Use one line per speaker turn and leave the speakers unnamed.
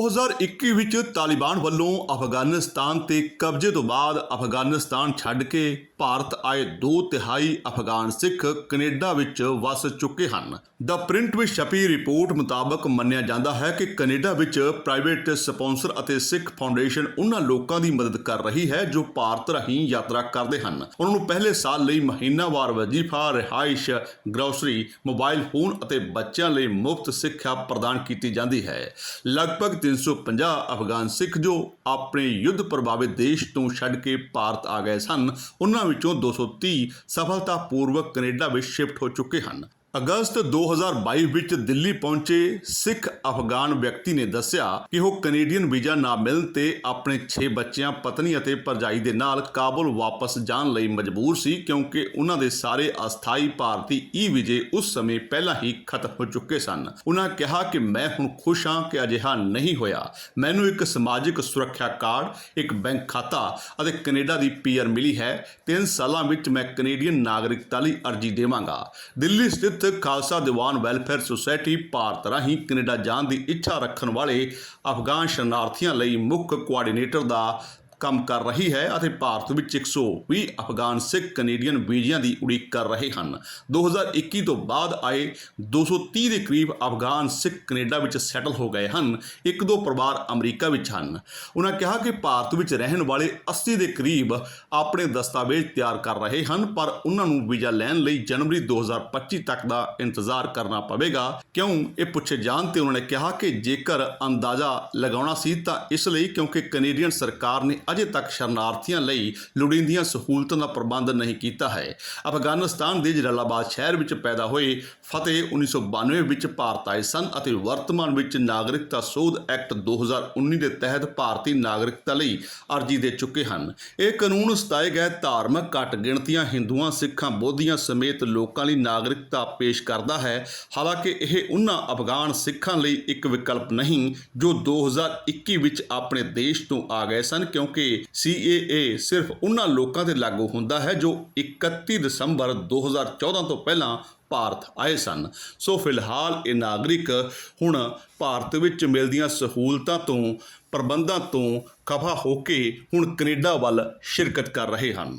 2021 ਵਿੱਚ ਤਾਲਿਬਾਨ ਵੱਲੋਂ ਅਫਗਾਨਿਸਤਾਨ ਤੇ ਕਬਜ਼ੇ ਤੋਂ ਬਾਅਦ ਅਫਗਾਨਿਸਤਾਨ ਛੱਡ ਕੇ ਭਾਰਤ ਆਏ ਦੋ ਤਿਹਾਈ ਅਫਗਾਨ ਸਿੱਖ ਕੈਨੇਡਾ ਵਿੱਚ ਵਸ ਚੁੱਕੇ ਹਨ। ਦ ਪ੍ਰਿੰਟ ਵਿੱਚ ਛਪੀ ਰਿਪੋਰਟ ਮੁਤਾਬਕ ਮੰਨਿਆ ਜਾਂਦਾ ਹੈ ਕਿ ਕੈਨੇਡਾ ਵਿੱਚ ਪ੍ਰਾਈਵੇਟ ਸਪਾਂਸਰ ਅਤੇ ਸਿੱਖ ਫਾਊਂਡੇਸ਼ਨ ਉਹਨਾਂ ਲੋਕਾਂ ਦੀ ਮਦਦ ਕਰ ਰਹੀ ਹੈ ਜੋ ਭਾਰਤ ਰਾਹੀਂ ਯਾਤਰਾ ਕਰਦੇ ਹਨ। ਉਹਨਾਂ ਨੂੰ ਪਹਿਲੇ ਸਾਲ ਲਈ ਮਹੀਨਾਵਾਰ ਵਜ਼ੀਫਾ, ਰਿਹਾਇਸ਼, ਗਰੋਸਰੀ, ਮੋਬਾਈਲ ਫੋਨ ਅਤੇ ਬੱਚਿਆਂ ਲਈ ਮੁਫਤ ਸਿੱਖਿਆ ਪ੍ਰਦਾਨ ਕੀਤੀ ਜਾਂਦੀ ਹੈ। ਲਗਭਗ 350 ਅਫਗਾਨ ਸਿੱਖ ਜੋ ਆਪਣੇ ਯੁੱਧ ਪ੍ਰਭਾਵਿਤ ਦੇਸ਼ ਤੋਂ ਛੱਡ ਕੇ ਭਾਰਤ ਆ ਗਏ ਸਨ, ਉਹਨਾਂ ਵਿੱਚੋਂ 230 ਸਫਲਤਾਪੂਰਵਕ ਕੈਨੇਡਾ ਵਿੱਚ ਸ਼ਿਫਟ ਹੋ ਚੁੱਕੇ ਹਨ। ਅਗਸਤ 2022 ਵਿੱਚ ਦਿੱਲੀ ਪਹੁੰਚੇ ਸਿੱਖ ਅਫਗਾਨ ਵਿਅਕਤੀ ਨੇ ਦੱਸਿਆ ਕਿ ਉਹ ਕੈਨੇਡੀਅਨ ਵੀਜ਼ਾ ਨਾ ਮਿਲਣ ਤੇ ਆਪਣੇ 6 ਬੱਚਿਆਂ, ਪਤਨੀ ਅਤੇ ਭਰਜਾਈ ਦੇ ਨਾਲ ਕਾਬੁਲ ਵਾਪਸ ਜਾਣ ਲਈ ਮਜਬੂਰ ਸੀ ਕਿਉਂਕਿ ਉਹਨਾਂ ਦੇ ਸਾਰੇ ਅਸਥਾਈ ਭਾਰਤੀ ਈ ਵੀਜ਼ੇ ਉਸ ਸਮੇਂ ਪਹਿਲਾਂ ਹੀ ਖਤਮ ਹੋ ਚੁੱਕੇ ਸਨ। ਉਹਨਾਂ ਕਿਹਾ ਕਿ ਮੈਂ ਹੁਣ ਖੁਸ਼ ਹਾਂ ਕਿ ਅਜਿਹਾ ਨਹੀਂ ਹੋਇਆ। ਮੈਨੂੰ ਇੱਕ ਸਮਾਜਿਕ ਸੁਰੱਖਿਆ ਕਾਰਡ, ਇੱਕ ਬੈਂਕ ਖਾਤਾ ਅਤੇ ਕੈਨੇਡਾ ਦੀ ਪੀਆਰ ਮਿਲੀ ਹੈ। 3 ਸਾਲਾਂ ਵਿੱਚ ਮੈਂ ਕੈਨੇਡੀਅਨ ਨਾਗਰਿਕਤਾ ਲਈ ਅਰਜ਼ੀ ਦੇਵਾਂਗਾ। ਦਿੱਲੀ ਸਥਿਤ ਖਾਲਸਾ ਦੀਵਾਨ ਵੈਲਫੇਅਰ ਸੁਸਾਇਟੀ ਭਾਰਤ ਰਾਹੀਂ ਕੈਨੇਡਾ ਜਾਣ ਦੀ ਇੱਛਾ ਰੱਖਣ ਵਾਲੇ ਅਫਗਾਨ ਸ਼ਰਨਾਰਥੀਆਂ ਲਈ ਮੁੱਖ ਕੋਆਰਡੀਨੇਟਰ ਦਾ ਕੰਮ ਕਰ ਰਹੀ ਹੈ ਅਤੇ ਭਾਰਤ ਵਿੱਚ 120 ਅਫਗਾਨ, ਸਿੱਖ, ਕੈਨੇਡੀਅਨ ਵੀਜ਼ਿਆਂ ਦੀ ਉਡੀਕ ਕਰ ਰਹੇ ਹਨ। 2021 ਤੋਂ ਬਾਅਦ ਆਏ 230 ਦੇ ਕਰੀਬ ਅਫਗਾਨ, ਸਿੱਖ, ਕੈਨੇਡਾ ਵਿੱਚ ਸੈਟਲ ਹੋ ਗਏ ਹਨ। ਇੱਕ ਦੋ ਪਰਿਵਾਰ ਅਮਰੀਕਾ ਵਿੱਚ ਹਨ। ਉਹਨਾਂ ਕਿਹਾ ਕਿ ਭਾਰਤ ਵਿੱਚ ਰਹਿਣ ਵਾਲੇ 80 ਦੇ ਕਰੀਬ ਆਪਣੇ ਦਸਤਾਵੇਜ਼ ਤਿਆਰ ਕਰ ਰਹੇ ਹਨ, ਪਰ ਉਹਨਾਂ ਨੂੰ ਵੀਜ਼ਾ ਲੈਣ ਲਈ ਜਨਵਰੀ 2025 ਤੱਕ ਦਾ ਇੰਤਜ਼ਾਰ ਕਰਨਾ ਪਵੇਗਾ। ਕਿਉਂ? ਇਹ ਪੁੱਛੇ ਜਾਣ ਤੇ ਉਹਨਾਂ ਨੇ ਕਿਹਾ ਕਿ ਜੇਕਰ ਅੰਦਾਜ਼ਾ ਲਗਾਉਣਾ ਸੀ ਤਾਂ ਇਸ ਲਈ ਕਿਉਂਕਿ ਕੈਨੇਡੀਅਨ ਸਰਕਾਰ ਨੇ ਅਜੇ ਤੱਕ ਸ਼ਰਨਾਰਥੀਆਂ ਲਈ ਲੋੜੀਂਦੀਆਂ ਸਹੂਲਤਾਂ ਦਾ ਪ੍ਰਬੰਧ ਨਹੀਂ ਕੀਤਾ ਹੈ। ਅਫਗਾਨਿਸਤਾਨ ਦੇ ਜਲਾਲਾਬਾਦ ਸ਼ਹਿਰ ਵਿੱਚ ਪੈਦਾ ਹੋਏ ਫਤਿਹ 1992 ਵਿੱਚ ਭਾਰਤ ਆਏ ਸਨ ਅਤੇ ਵਰਤਮਾਨ ਵਿੱਚ ਨਾਗਰਿਕਤਾ ਸੋਧ ਐਕਟ 2019 ਦੇ ਤਹਿਤ ਭਾਰਤੀ ਨਾਗਰਿਕਤਾ ਲਈ ਅਰਜ਼ੀ ਦੇ ਚੁੱਕੇ ਹਨ। ਇਹ ਕਾਨੂੰਨ ਸਤਾਏ ਗਏ ਧਾਰਮਿਕ ਘੱਟ ਗਿਣਤੀਆਂ ਹਿੰਦੂਆਂ, ਸਿੱਖਾਂ, ਬੋਧੀਆਂ ਸਮੇਤ ਲੋਕਾਂ ਲਈ ਨਾਗਰਿਕਤਾ ਪੇਸ਼ ਕਰਦਾ ਹੈ। ਹਾਲਾਂਕਿ ਇਹ ਉਹਨਾਂ ਅਫਗਾਨ ਸਿੱਖਾਂ ਲਈ ਇੱਕ ਵਿਕਲਪ ਨਹੀਂ, ਜੋ 2021 ਵਿੱਚ ਆਪਣੇ ਦੇਸ਼ ਤੋਂ ਆ ਗਏ ਸਨ, ਕਿਉਂਕਿ CAA ਸਿਰਫ ਉਹਨਾਂ ਲੋਕਾਂ ਤੇ ਲਾਗੂ ਹੁੰਦਾ ਹੈ ਜੋ 31 ਦਸੰਬਰ 2014 ਤੋਂ ਪਹਿਲਾਂ ਭਾਰਤ ਆਏ ਸਨ। ਸੋ ਫਿਲਹਾਲ ਇਹ ਨਾਗਰਿਕ ਹੁਣ ਭਾਰਤ ਵਿੱਚ ਮਿਲਦੀਆਂ ਸਹੂਲਤਾਂ ਤੋਂ, ਪ੍ਰਬੰਧਾਂ ਤੋਂ ਖਫਾ ਹੋ ਕੇ ਹੁਣ ਕੈਨੇਡਾ ਵੱਲ ਸ਼ਿਰਕਤ ਕਰ ਰਹੇ ਹਨ।